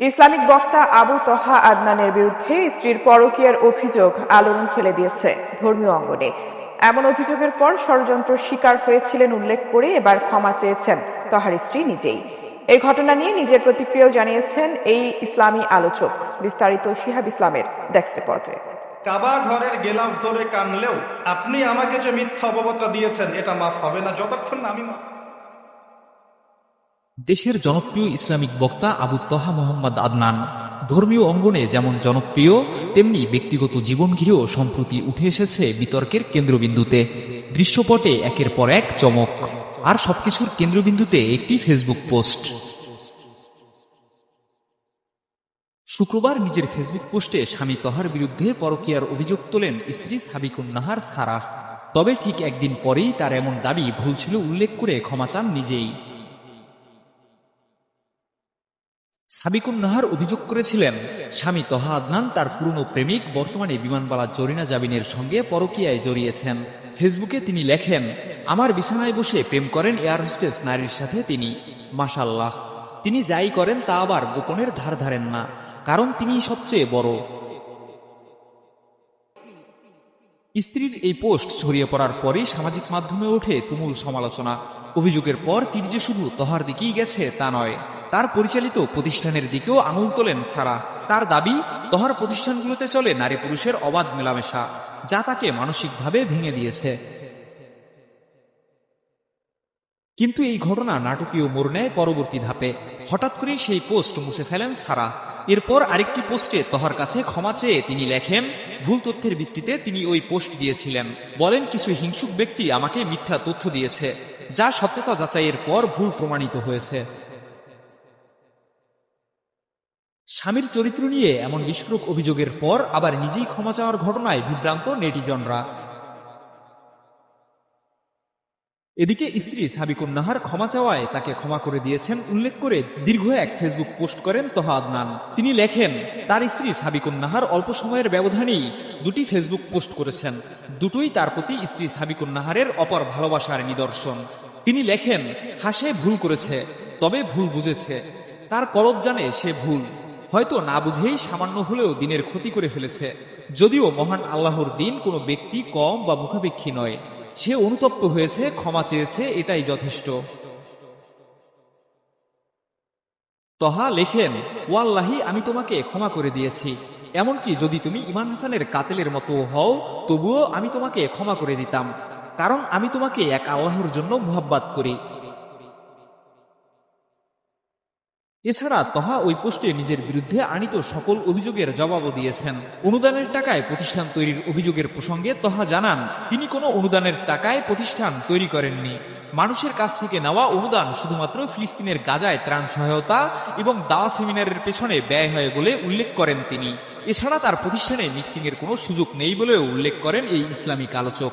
Islamic বক্তা আবু তহা আদনানের বিরুদ্ধে স্ত্রীর পরকীয়ার অভিযোগ আলোড়ন ফেলে দিয়েছে ধর্মীয় অঙ্গনে। এমন অভিযোগের পর ষড়যন্ত্র শিকার হয়েছিলেন উল্লেখ করে এবার ক্ষমা চেয়েছেন তহার স্ত্রী নিজেই। এই ঘটনা নিয়ে নিজের প্রতিক্রিয়াও জানিয়েছেন এই ইসলামী আলোচক। বিস্তারিত শিহাব ইসলামের ডেস্ক রিপোর্টে। কাবা ঘরের গেলাফ ধরে কানলেও আপনি আমাকে যে মিথ্যা অপবাদটা দিয়েছেন, এটা মাফ হবে না। যতক্ষণ না আমি মাফ দেশের জনপ্রিয় ইসলামিক বক্তা আবু তহা মোহাম্মদ আদনান। ধর্মীয় অঙ্গনে যেমন জনপ্রিয়, তেমনি ব্যক্তিগত জীবন ঘিরেও সম্প্রতি উঠে এসেছে বিতর্কের কেন্দ্রবিন্দুতে। দৃশ্যপটে একের পর এক চমক। আর সবকিছুর কেন্দ্রবিন্দুতে একটি ফেসবুক পোস্ট শুক্রবার নিজের ফেসবুক পোস্টে স্বামী তহার বিরুদ্ধে পরকীয়ার অভিযোগ তোলেন স্ত্রী সাবিকুন নাহার সারাহ। তবে ঠিক একদিন পরেই তার এমন দাবি ভুল ছিল উল্লেখ করে ক্ষমা চান নিজেই। সাবিকুন নাহার অভিযোগ করেছিলেন, স্বামী তহা আদনান তার পুরনো প্রেমিক বর্তমানে বিমানবালা জরিনা জাবিনের সঙ্গে পরকিয়ায় জড়িয়েছেন। ফেসবুকে তিনি লেখেন, আমার বিছানায় বসে প্রেম করেন এয়ার হোস্টেস নারীর সাথে তিনি। মাসাল্লাহ তিনি যাই করেন তা আবার গোপনের ধার ধারেন না, কারণ তিনি সবচেয়ে বড়। স্ত্রীর এই পোস্ট ছড়িয়ে পড়ার পরেই সামাজিক মাধ্যমে ওঠে তুমুল সমালোচনা। অভিযোগের পর তিনি যে শুধু তহার দিকেই গেছে তা নয়। তার পরিচালিত প্রতিষ্ঠানের দিকেও আঙুল তোলেন সারা। তার দাবি, তহার প্রতিষ্ঠানগুলোতে চলে নারী পুরুষের অবাধ মেলামেশা, যা তাকে মানসিকভাবে ভেঙে দিয়েছে। কিন্তু এই ঘটনা নাটকীয় মোড় নেয় পরবর্তী ধাপে। হঠাৎ করেই সেই পোস্ট মুছে ফেলেন সারা। এরপর আরেকটি পোস্টে তহার কাছে ক্ষমা চেয়ে তিনি লেখেন, ভুল তথ্যের ভিত্তিতে তিনি ওই পোস্ট দিয়েছিলেন। বলেন, কিছু হিংসুক ব্যক্তি আমাকে মিথ্যা তথ্য দিয়েছে, যা সত্যতা যাচাইয়ের পর ভুল প্রমাণিত হয়েছে। স্বামীর চরিত্র নিয়ে এমন বিস্ফোরক অভিযোগের পর আবার নিজেই ক্ষমা চাওয়ার ঘটনায় বিভ্রান্ত নেটিজনরা। এদিকে স্ত্রী সাবিকুন নাহার ক্ষমা চাওয়ায় তাকে ক্ষমা করে দিয়েছেন, উল্লেখ করে দীর্ঘ এক ফেসবুক পোস্ট করেন তহা আদনান তিনি লেখেন, তার স্ত্রী সাবিকুন নাহার অল্প সময়ের ব্যবধানেই দুটি ফেসবুক পোস্ট করেছেন। দুটোই তার প্রতি স্ত্রী সাবিকুন নাহারের অপর ভালোবাসার নিদর্শন। তিনি লেখেন, হাসে ভুল করেছে, তবে ভুল বুঝেছে। তার কলব জানে সে ভুল। হয়তো না বুঝেই সামান্য হলেও দিনের ক্ষতি করে ফেলেছে। যদিও মহান আল্লাহর দিন কোনো ব্যক্তি কম বা মুখাপেক্ষী নয়। সে অনুতপ্ত হয়েছে, ক্ষমা চেয়েছে, এটাই যথেষ্ট। তহা লেখেন, ওয়াল্লাহি, আমি তোমাকে ক্ষমা করে দিয়েছি। এমনকি যদি তুমি ইমান হাসানের কাতেলের মতো হও, তবুও আমি তোমাকে ক্ষমা করে দিতাম। কারণ আমি তোমাকে এক আল্লাহর জন্য মুহাব্বাত করি। এছাড়া তহা ওই পোস্টে নিজের বিরুদ্ধে আনিত সকল অভিযোগের জবাবও দিয়েছেন। অনুদানের টাকায় প্রতিষ্ঠান তৈরির অভিযোগের প্রসঙ্গে তহা জানান, তিনি কোনো অনুদানের টাকায় প্রতিষ্ঠান তৈরি করেননি। মানুষের কাছ থেকে নেওয়া অনুদান শুধুমাত্র ফিলিস্তিনের গাজায় ত্রাণ সহায়তা এবং দাওয়া সেমিনারের পেছনে ব্যয় হয় বলে উল্লেখ করেন তিনি। এছাড়া তার প্রতিষ্ঠানে মিক্সিংয়ের কোনো সুযোগ নেই বলেও উল্লেখ করেন এই ইসলামিক আলোচক।